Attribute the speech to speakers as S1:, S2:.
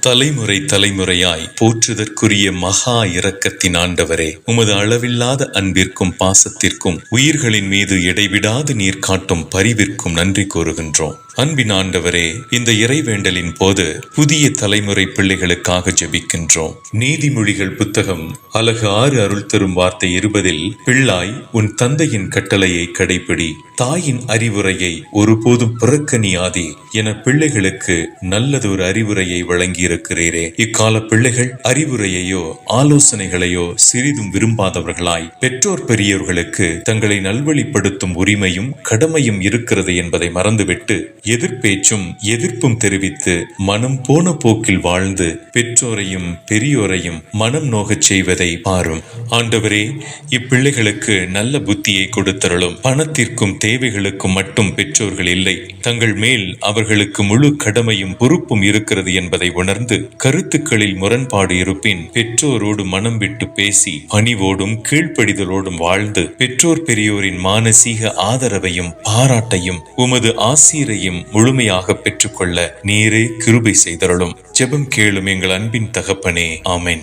S1: தலைமுறை தலைமுறையாய் போற்றுதற்குரிய மகா இரக்கத்தின் ஆண்டவரே உமது அளவில்லாத அன்பிற்கும் பாசத்திற்கும் உயிர்களின் மீது இடைவிடாது நீர் காட்டும் பரிவிற்கும் நன்றி கூறுகின்றோம். அன்பின் ஆண்டவரே இந்த இறைவேண்டலின் போது புதிய தலைமுறை பிள்ளைகளுக்காக ஜெபிக்கின்றோம். நீதிமொழிகள் புத்தகம் அழகு ஆறு அருள் தரும் வார்த்தை இருபதில் பிள்ளாய் உன் தந்தையின் கட்டளையை கடைப்பிடி தாயின் அறிவுரையை ஒருபோதும் புறக்கணியாதே என பிள்ளைகளுக்கு நல்லதொரு அறிவுரையை வழங்கியிருக்கிறீரே. இக்கால பிள்ளைகள் அறிவுரையையோ ஆலோசனைகளையோ சிறிதும் விரும்பாதவர்களாய் பெற்றோர் பெரியோர்களுக்கு தங்களை நல்வழிப்படுத்தும் உரிமையும் கடமையும் இருக்கிறது என்பதை மறந்துவிட்டு எதிர்பேச்சும் எதிர்ப்பும் தெரிவித்து மனம் போன போக்கில் வாழ்ந்து பெற்றோரையும் பெரியோரையும் மனம் நோகச் செய்வதை பாரும். ஆண்டவரே இப்பிள்ளைகளுக்கு நல்ல புத்தியை கொடுத்தருளும். பணத்திற்கும் தேவைகளுக்கும் மட்டும் பெற்றோர்கள் இல்லை. தங்கள் மேல் அவர்களுக்கு முழு கடமையும் பொறுப்பும் இருக்கிறது என்பதை உணர்ந்து கருத்துக்களில் முரண்பாடு இருப்பின் பெற்றோரோடு மனம் விட்டு பேசி பணிவோடும் கீழ்ப்படிதலோடும் வாழ்ந்து பெற்றோர் பெரியோரின் மானசீக ஆதரவையும் பாராட்டையும் உமது ஆசீரையும் முழுமையாக பெற்றுக்கொள்ள நீரே கிருபை செய்தருளும். ஜெபம் கேளும் எங்கள் அன்பின் தகப்பனே. ஆமேன்.